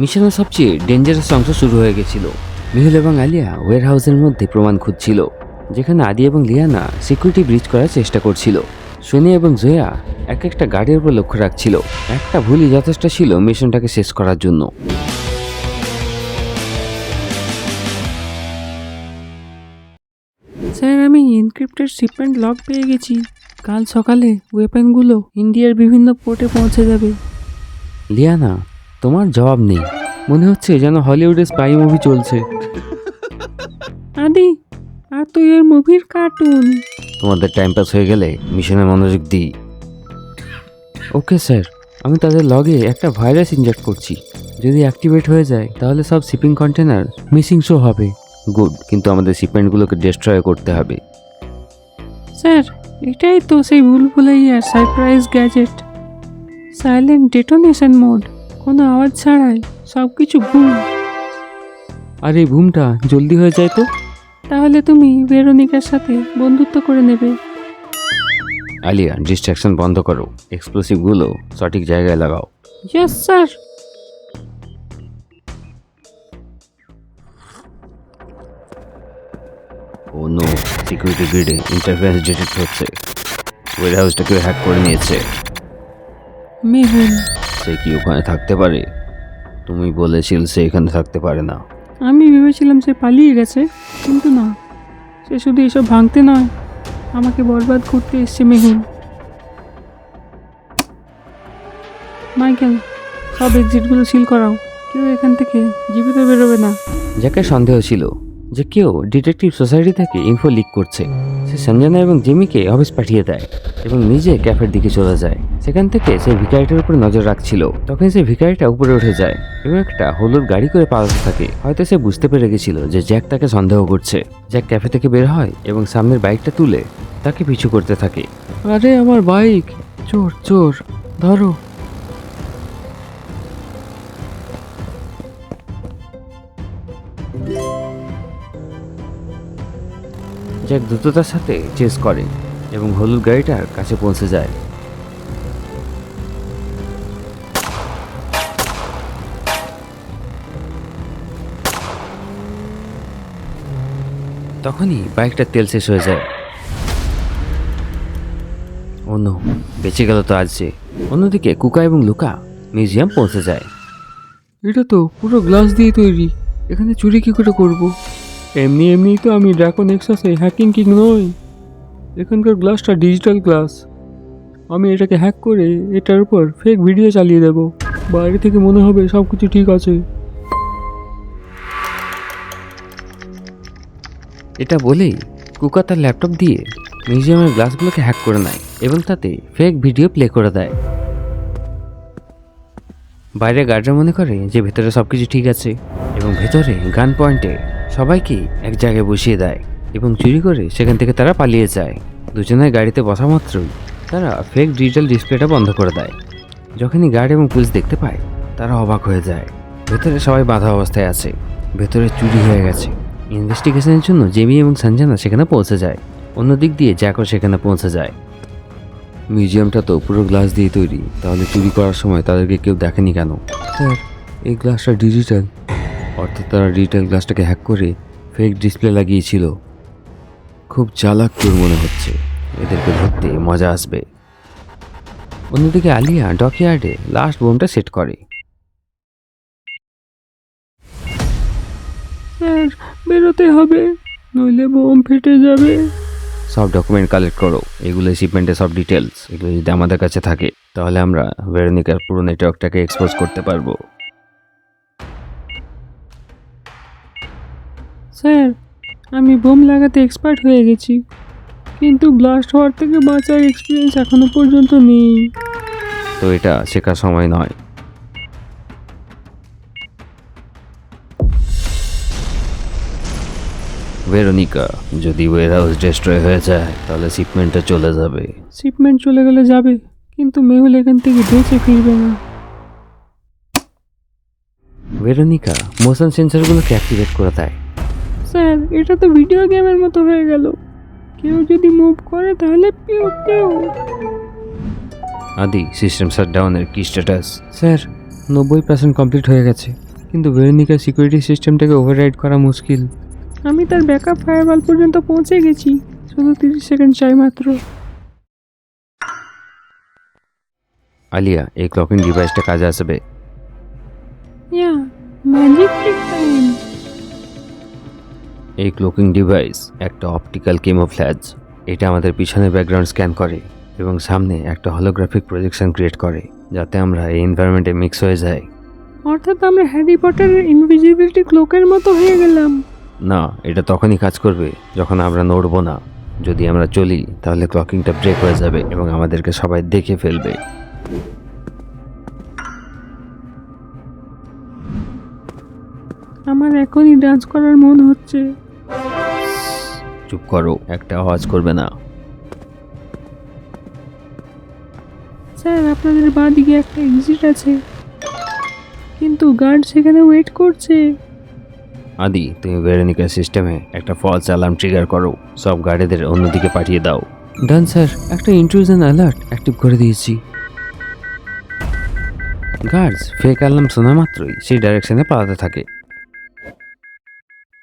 মিশনের সবচেয়ে ডেঞ্জারাস অংশ শুরু হয়ে গেছিল। মিহুল এবং আলিয়া ওয়ার হাউসের মধ্যে প্রমাণ খুঁজছিল যেখানে আদি এবং লিয়ানা সিকিউরিটি ব্রিজ করার চেষ্টা করছিল। সোনি এবং জয়া এক একটা গাড়ির উপর লক্ষ্য রাখছিল। একটা ভুলই যথেষ্ট ছিল মিশনটাকে শেষ করার জন্য। স্যার আমি এনক্রিপ্টেড শিপমেন্ট লক পেয়ে গেছি। কাল সকালে ওয়েপেনগুলো ইন্ডিয়ার বিভিন্ন পোর্টে পৌঁছে যাবে। লিয়ানা তোমার জবাব নেই। মনে হচ্ছে যেন হলিউডের স্পাই মুভি চলছে। আদি আর তুই ওই মুভির কার্টুন তোমাদের টাইম পাস হয়ে গেলে মিশনে মনোযোগ দিই। ওকে স্যার আমি তাদের লগে একটা ভাইরাস ইনজেক্ট করছি। যদি অ্যাক্টিভেট হয়ে যায় তাহলে সব শিপিং কন্টেনার মিসিং শো হবে। গুড কিন্তু আমাদের শিপমেন্টগুলোকে ডিস্ট্রয় করতে হবে। স্যার এটাই তো সেই ভুল ভুলাইয়ার surprise gadget silent detonation mode কোনো আওয়াজ ছাড়াই সব কিছু ভুল আর এই বুমটা জলদি হয়ে যায় তো? তাহলে তুমি ভেরোনিকার সাথে বন্ধুত্ব করে নেবে। আলিয়া ডিস্ট্রাকশন বন্ধ করো। এক্সপ্লোসিভগুলো সঠিক জায়গায় লাগাও। ইয়েস স্যার ও নো সিকিউরিটি গ্রিডে ইন্টারফারেন্স ডিটেক্ট হচ্ছে। ওয়ার হাউসটা কেউ হ্যাক করে নিয়েছে। মেহুল সে কি ওখানে থাকতে পারে? তুমি বলেছিল সে এখানে থাকতে পারে না। আমি ভেবেছিলাম সে পালিয়ে গেছে কিন্তু না। সে শুধু এসব ভাঙতে নয় আমাকে বরবাদ করতে এসছে মেহুল। মাইকেল সব এক্সিটগুলো সিল করাও। কেউ এখান থেকে জীবিত বেরোবে না। যাকে সন্দেহ ছিল যে কেউ ডিটেকটিভ সোসাইটি থেকে ইনফো লিক করছে সে সঞ্জনা এবং জিমিকে অফিস পাঠিয়ে দেয় এবং নিজে ক্যাফের দিকে চলে যায়। সেখান থেকে সে ভিকারিটার উপর নজর রাখছিল। তখন সে ভিকারিটা উপরে উঠে যায় এবং একটা হলুদ গাড়ি করে পালাতে থাকে। হয়তো সে বুঝতে পেরে গেছিল যে জ্যাক তাকে সন্দেহ করছে। জ্যাক ক্যাফে থেকে বের হয় এবং সামনের বাইকটা তুলে তাকে পিছু করতে থাকে। আরে আমার বাইক! চোর চোর! ধরো। জ্যাক দ্রুততার সাথে চেস করে এবং হলুদ গাড়িটার কাছে পৌঁছে যায়। তখনই বাইকটার তেল শেষ হয়ে যায়। অন্য বেঁচে গেল তো আজ যে। অন্যদিকে কুকা এবং লুকা মিউজিয়াম পৌঁছে যায়। এটা তো পুরো গ্লাস দিয়ে তৈরি। এখানে চুরি কি করে করব? এমনি এমনি তো আমি ড্রাকন এক্সাসে হ্যাকিং কিং নই। এখানকার গ্লাসটা ডিজিটাল গ্লাস আমি এটাকে হ্যাক করে এটার উপর ফেক ভিডিও চালিয়ে দেব। বাইরে থেকে মনে হবে সব কিছু ঠিক আছে। এটা বলেই কুকা তার ল্যাপটপ দিয়ে মিউজিয়ামের গ্লাসগুলোকে হ্যাক করে নেয় এবং তাতে ফেক ভিডিও প্লে করে দেয়। বাইরে গার্ডরা মনে করে যে ভেতরে সব কিছু ঠিক আছে এবং ভেতরে গান পয়েন্টে সবাইকে এক জায়গায় বসিয়ে দেয় এবং চুরি করে সেখান থেকে তারা পালিয়ে যায়। দুজনের গাড়িতে বসা মাত্রই তারা ফেক ডিজিটাল ডিসপ্লেটা বন্ধ করে দেয়। যখনই গার্ড এবং পুলিশ দেখতে পায়, তারা অবাক হয়ে যায়। ভেতরে সবাই বাধা অবস্থায় আছে, ভেতরে চুরি হয়ে গেছে। ইনভেস্টিগেশনের জন্য জেমি এবং সঞ্জনা সেখানে পৌঁছে যায়। অন্য দিক দিয়ে জ্যাকও সেখানে পৌঁছে যায়। মিউজিয়ামটা তো পুরো গ্লাস দিয়ে তৈরি। তাহলে চুরি করার সময় তাদেরকে কেউ দেখেনি কেন? স্যার এই গ্লাসটা ডিজিটাল। অর্থাৎ তারা ডিজিটাল গ্লাসটাকে হ্যাক করে ফেক ডিসপ্লে লাগিয়েছিল। খুব চালাক তোর মনে হচ্ছে। এদেরকে ধরতে মজা আসবে। অন্যদিকে আলিয়া ডকইয়ার্ডে লাস্ট বোমটা সেট করে। বেরোতে হবে নইলে বোম ফেটে যাবে। সব ডকুমেন্ট কালেক্ট করো এগুলো শিপমেন্টের সব ডিটেলস এগুলো যদি আমাদের কাছে থাকে তাহলে আমরা ভেরোনিকার পুরো নেটওয়ার্কটাকে এক্সপোজ করতে পারব। স্যার আমি বোম লাগাতে এক্সপার্ট হয়ে গেছি কিন্তু ব্লাস্ট হওয়ার থেকে বাঁচার এক্সপিরিয়েন্স এখনও পর্যন্ত নেই। তো এটা শেখার সময় নয়। ভেরোনিকা যদি ওয়ার হাউস ডিস্ট্রয় হয়ে যায় তাহলে শিপমেন্টটা চলে যাবে। শিপমেন্ট চলে গেলে যাবে কিন্তু মেহুল এখান থেকে বেঁচে ফিরবে না। ভেরোনিকা মোশন সেন্সরগুলোকে অ্যাক্টিভেট করে দেয়? স্যার এটা তো ভিডিও গেমের মতো হয়ে গেল। কেউ যদি মুভ করে তাহলে পিউ পিউ আদি সিস্টেম শাটডাউনের কি স্ট্যাটাস স্যার নব্বই পার্সেন্ট কমপ্লিট হয়ে গেছে। কিন্তু ভেরোনিকার সিকিউরিটি সিস্টেমটাকে ওভাররাইড করা মুশকিল। আমি তার ব্যাকআপ ফায়ারওয়াল পর্যন্ত পৌঁছে গেছি। শুধু তিরিশ সেকেন্ড চাই মাত্র। আলিয়া এই ক্লকিং ডিভাইসটা কাজে আসবে। ইয়া ম্যাজিক টাইম এই ক্লোকিং ডিভাইস একটা অপটিক্যাল কেমোফ্ল্যাজ এটা আমাদের পিছনের ব্যাকগ্রাউন্ড স্ক্যান করে এবং সামনে একটা হলোগ্রাফিক প্রজেকশন ক্রিয়েট করে যাতে আমরা এই এনভায়রনমেন্টে মিক্স হয়ে যাই। অর্থাৎ আমরা হ্যারি পটারের ইনভিজিবিলিটি ক্লোকের মতো হয়ে গেলাম। না এটা তখনই কাজ করবে যখন আমরা নড়বো না। যদি আমরা চলি তাহলে ক্লকিংটা ব্রেক হয়ে যাবে এবং আমাদেরকে সবাই দেখে ফেলবে। আমার এখনই ডান্স করার মন হচ্ছে। চুপ করো একটা আওয়াজ করবে না। স্যার আপনাদের বাঁ দিকে একটা এক্সিট আছে। কিন্তু গার্ড সেখানে ওয়েট করছে। আদি তুমি ভেরোনিকার সিস্টেমে একটা ফলস অ্যালার্ম ট্রিগার করো। সব গাড়িদের অন্যদিকে পাঠিয়ে দাও। ডান স্যার একটা ইন্ট্রুশন অ্যালার্ট অ্যাক্টিভ করে দিয়েছি। গার্ডস ফেক অ্যালার্ম শোনা মাত্রই সেই ডাইরেকশনে পালাতে থাকে।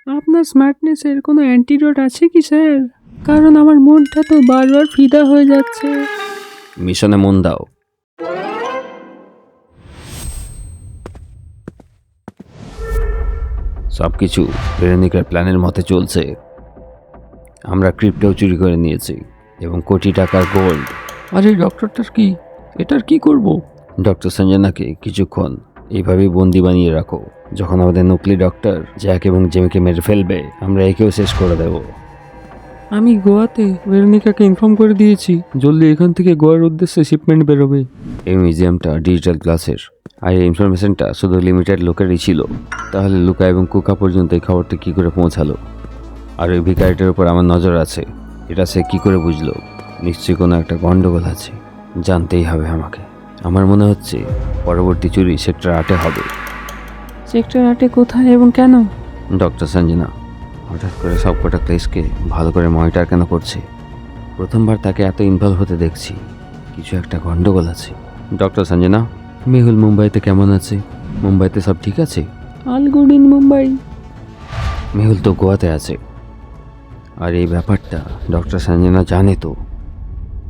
আপনার স্মার্টনেসের কোনো অ্যান্টিডোট আছে কি স্যার? কারণ আমার মনটা তো বারবার ফিদা হয়ে যাচ্ছে। মিশনে মন দাও। সব কিছু ভেরোনিকার প্ল্যানের মতে চলছে। আমরা ক্রিপ্টোও চুরি করে নিয়েছি এবং কোটি টাকার গোল্ড। আরে ডক্টরটার কি? এটার কি করব? ডক্টর সঞ্জনাকে কিছুক্ষণ এইভাবেই বন্দি বানিয়ে রাখো। যখন আমাদের নকলি ডক্টর জ্যাক এবং জেমিকে মেরে ফেলবে আমরা একেও শেষ করে দেব। আমি গোয়াতে ভেরোনিকাকে ইনফর্ম করে দিয়েছি। জলদি এখান থেকে গোয়ার উদ্দেশ্যে শিপমেন্ট বেরোবে। এই মিউজিয়ামটা ডিজিটাল ক্লাসের আর এই ইনফরমেশনটা শুধু লিমিটেড লোকেরই ছিল। তাহলে লুকা এবং কুকা পর্যন্ত এই খবরটা কী করে পৌঁছালো? আর ওই ভিকারিটার উপর আমার নজর আছে। এটা সে কী করে বুঝলো? নিশ্চয়ই কোনো একটা গণ্ডগোল আছে। জানতেই হবে আমাকে। আমার মনে হচ্ছে পরবর্তী চুরি সেক্টর আটে হবে। সেক্টর আটে কোথায় এবং কেন? ডক্টর সঞ্জনা হঠাৎ করে সবকটা প্লেসকে ভালো করে মনিটর কেন করছে? প্রথমবার তাকে এত ইনভলভ হতে দেখছি। কিছু একটা গণ্ডগোল আছে। ডক্টর সঞ্জনা মেহুল মুম্বাইতে কেমন আছে? মুম্বাইতে সব ঠিক আছে? All good in Mumbai. Mehul তো গোয়াতে আছে। আর এই ব্যাপারটা ডক্টর সঞ্জনা জানে তো।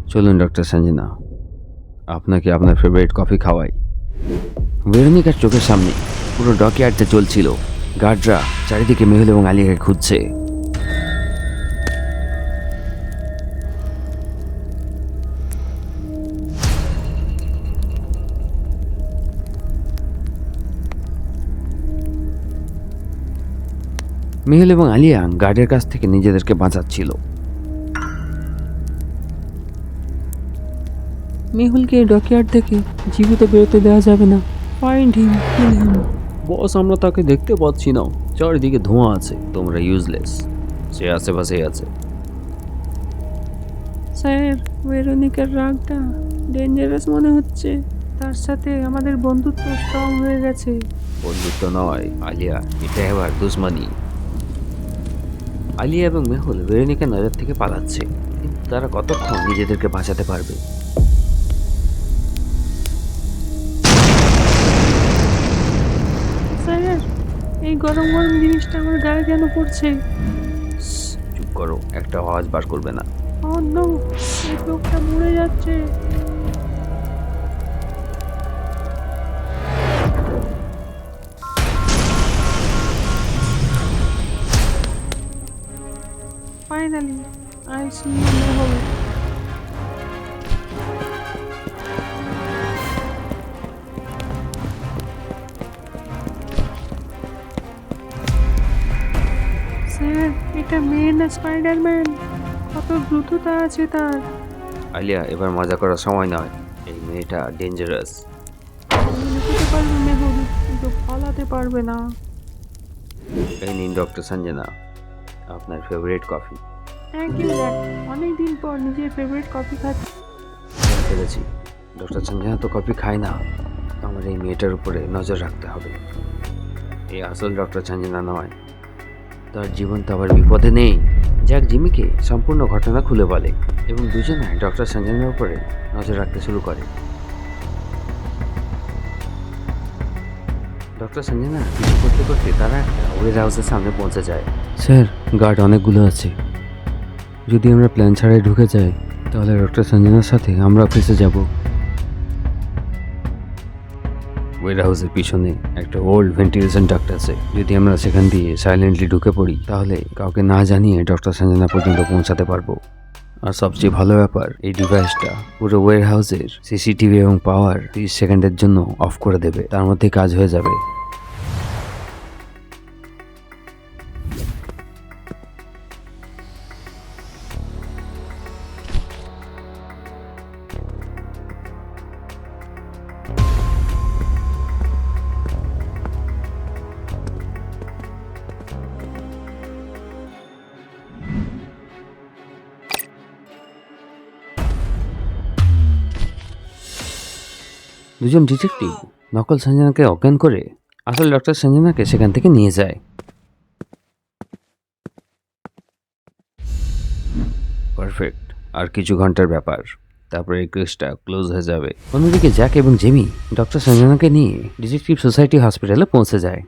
চলুন ডক্টর সঞ্জনা আপনাকে আপনার ফেভারিট কফি খাওয়াই। ভেরোনিকার চোখের সামনে পুরো ডকিয়ার্ডটা চলছিল। গার্ডরা চারিদিকে মেহুল এবং আলিয়াকে খুঁজছে। মেহুল এবং আলিয়া গার্ডের কাছ থেকে নিজেদেরকে বাঁচাচ্ছিল। মেহুলকে ডকিয়ার্ড থেকে জীবিত বেরোতে দেওয়া যাবে না। ফাইন্ড হিম কিল হিম বস আমরা তাকে দেখতে পাচ্ছি না। চারিদিকে ধোঁয়া আছে তোমরা ইউজলেস সে আশেপাশেই আছে। স্যার ভেরোনিকার রাগটা ডেঞ্জারাস মনে হচ্ছে। তার সাথে আমাদের বন্ধুত্ব স্ট্রং হয়ে গেছে। বন্ধুত্ব নয় আলিয়া এটা এবার দুশ্মনী। আলিয়া এবং মেহুল ভেরোনিকা নজর থেকে পালাচ্ছে। কিন্তু তারা কতক্ষণ নিজেদেরকে বাঁচাতে পারবে? এই গরম গরম জিনিসটা আমার গায়ে কেন পড়ছে? চুপ করো একটা আওয়াজ বার করবে না। অন্য এই লোকটা মরে যাচ্ছে। I see you এটা মেয়ে না স্পাইডারম্যান কত দ্রুততা আছে তার। আলিয়া এবার মজা করার সময় নয়। এই মেয়েটা ডেঞ্জারাস লুকোতে পারবে মেহুল কিন্তু পালাতে পারবে না। এই নিন ডক্টর সঞ্জনা আপনার ফেভারিট কফি থ্যাংক ইউ অনেক দিন পর নিজের ফেভারিট কফি খাচ্ছি। ফেলেছি। ডক্টর সঞ্জনা তো কফি খায় না। আমার এই মেয়েটার উপরে নজর রাখতে হবে। এই আসল ডক্টর সঞ্জনা নয়। তার জীবন তো আবার বিপদে নেই। জ্যাক জিমিকে সম্পূর্ণ ঘটনা খুলে বলে এবং দুজনে ডক্টর সঞ্জনার উপরে নজর রাখতে শুরু করে। ডক্টর সঞ্জনা কিছু করতে করতে তারা একটা ওয়ের হাউসের সামনে পৌঁছে যায়। স্যার, গার্ড অনেকগুলো আছে। যদি আমরা প্ল্যান ছাড়াই ঢুকে যাই, তাহলে ডক্টর সঞ্জনার সাথে আমরা অফিসে যাব। ওয়ের হাউসের পিছনে একটা ওল্ড ভেন্টিলেশন ডাক্ট আছে। যদি আমরা সেখান দিয়ে সাইলেন্টলি ঢুকে পড়ি, তাহলে কাউকে না জানিয়ে ডক্টর সঞ্জনা পর্যন্ত পৌঁছাতে পারব। আর সবচেয়ে ভালো ব্যাপার, এই ডিভাইসটা পুরো ওয়ের হাউসের সিসিটিভি এবং পাওয়ার তিরিশ সেকেন্ডের জন্য অফ করে দেবে। তার মধ্যে কাজ হয়ে যাবে। দুজন ডিটেকটিভ নকল সঞ্জনাকে অজ্ঞান করে আসল ডক্টর সঞ্জনাকে সেখান থেকে নিয়ে যায়। পারফেক্ট, আর কিছু ঘণ্টার ব্যাপার। তারপরে এই কেসটা ক্লোজ হয়ে যাবে। অন্যদিকে জ্যাক এবং জেমি ডক্টর সঞ্জনাকে নিয়ে ডিটেকটিভ সোসাইটি হসপিটালে পৌঁছে যায়।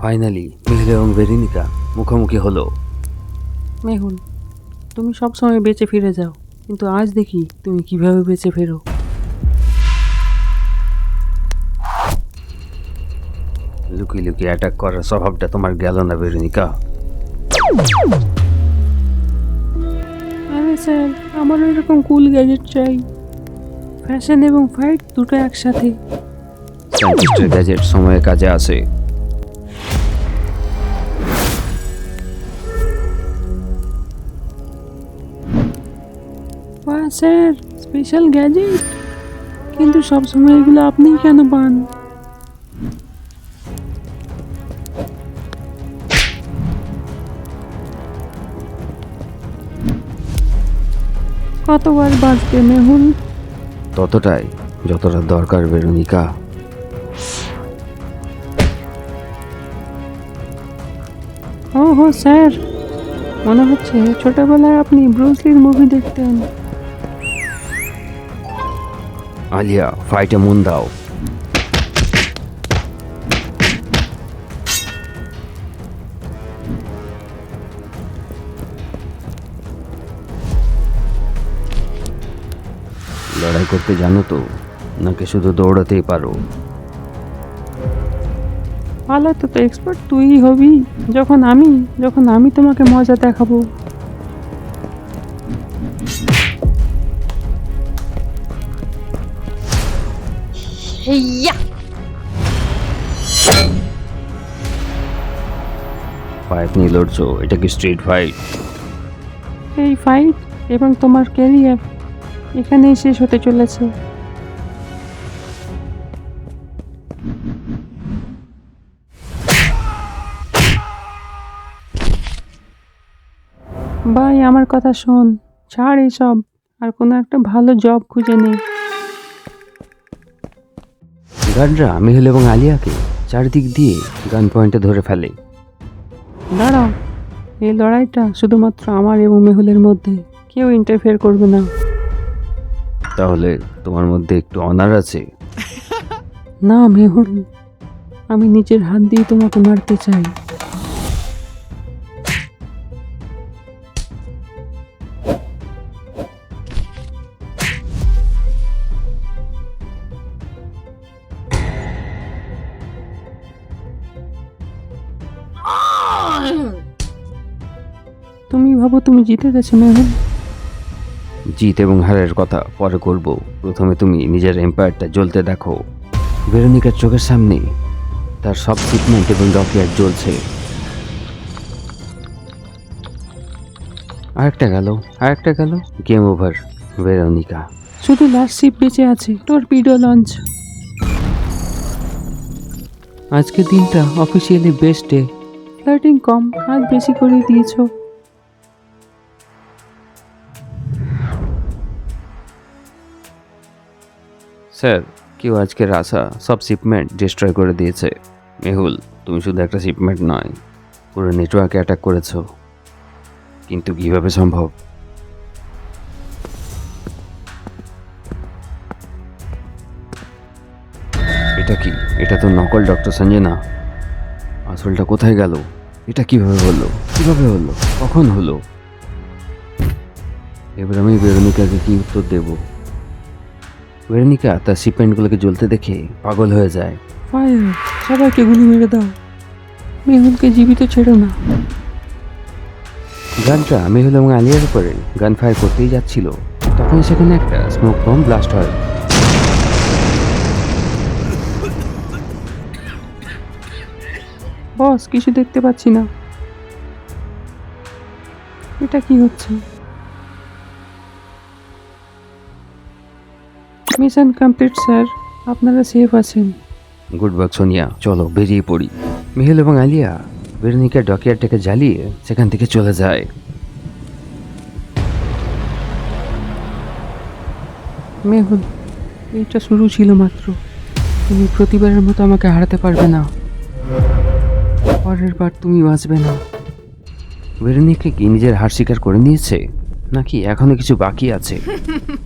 ফাইনালি মেহুল এবং বেরিনিকা মুখোমুখি হলো। মেহুল তুমি সব সময় বেঁচে ফিরে যাও কিন্তু আজ দেখি তুমি কীভাবে বেঁচে ফেরো। লুকিয়ে লুকিয়ে অ্যাটাক করার স্বভাবটা তোমার গেল না বেরুনিকা। আরে স্যার আমারও এরকম কুল গ্যাজেট চাই। ফ্যাশন এবং ফাইট দুটো একসাথে। সায়েন্টিস্টের গ্যাজেট সময়ে কাজে আসে। স্যার স্পেশাল গ্যাজেট কিন্তু সবসময় এগুলো আপনিই কেন পান? কতবার বাঁচবে মেহুল? ততটাই যতটা দরকার বেরুনিকা ও হো স্যার। মনে হচ্ছে ছোটবেলায় আপনি ব্রুসলির মুভি দেখতেন। আলিয়া ফাইটে মন দাও। লড়াই করতে জানো তো, নাকি শুধু দৌড়াতেই পারো? ভালো তো তো এক্সপার্ট তুই হবি। যখন আমি যখন আমি তোমাকে মজা দেখাবো। ফাইট নিয়ে লড়ছো এটা কি স্ট্রিট ফাইট এই ফাইট এবং তোমার ক্যারিয়ার এখানেই শেষ হতে চলেছে। ভাই আমার কথা শোন। ছাড় এইসব আর কোনো একটা ভালো জব খুঁজে নে। গার্ডরা মেহুল এবং আলিয়াকে চারদিক দিয়ে গান পয়েন্টে ধরে ফেলে। দাঁড়াও এই লড়াইটা শুধুমাত্র আমার এবং মেহুলের মধ্যে কেউ ইন্টারফেয়ার করবে না। তাহলে তোমার মধ্যে একটু অনার আছে? না মেহুল আমি নিজের হাত দিয়ে তোমাকে মারতে চাই। জিতে গেছো মেহুল জিত এবং হারের কথা পরে করব প্রথমে তুমি নিজের এম্পায়ারটা জ্বলতে দেখো। ভেরোনিকার চোখের সামনে তার সব ট্রিটমেন্ট এবং রকেট জ্বলছে। আরেকটা গেল আরেকটা গেল। Game over Veronica. শুধু লাস্ট শিপ বেঁচে আছে টর্পিডো লঞ্চ আজকের দিনটা অফিসিয়ালি বেস্ট ডে ফ্লাইটিং কম কাজ বেশি করে দিয়েছ। স্যার, কেউ আজকের আশা সব শিপমেন্ট ডিস্ট্রয় করে দিয়েছে। মেহুল, তুমি শুধু একটা শিপমেন্ট নয়, পুরো নেটওয়ার্কে অ্যাটাক করেছ। কিন্তু কীভাবে সম্ভব? এটা কি? এটা তো নকল ডক্টর সঞ্জনা আসলটা কোথায় গেল? এটা কীভাবে হলো? কীভাবে হলো? কখন হলো? এবার আমি বেরোনিকাকে কি উত্তর দেবো? বেরোনিকা তার শিপমেন্টগুলোকে জ্বলতে দেখে পাগল হয়ে যায়। ফায়ার সবাইকে গুলি মেরে দাও। মেহুলকে জীবিত ছেড়ো না। গানটা মেহুল এবং আলিয়ার উপরে গান ফায়ার করতেই যাচ্ছিল। তখন সেখানে একটা স্মোক বম ব্লাস্ট হয়। বস কিছু দেখতে পাচ্ছি না। এটা কি হচ্ছে? মিশন কমপ্লিট স্যার আপনারা সেফ আছেন। গুড বাক সোনিয়া চলো বেরিয়ে পড়ি। মেহুল এবং আলিয়া বেরোনিকার ডকিয়ারটাকে জ্বালিয়ে সেখান থেকে চলে যায়। মেহুল এটা শুরু ছিল মাত্র। তুমি প্রতিবারের মতো আমাকে হারাতে পারবে না। পরের বার তুমি বাঁচবে না। বেরোনিকা কি নিজের হার স্বীকার করে নিয়েছে? নাকি এখনও কিছু বাকি আছে?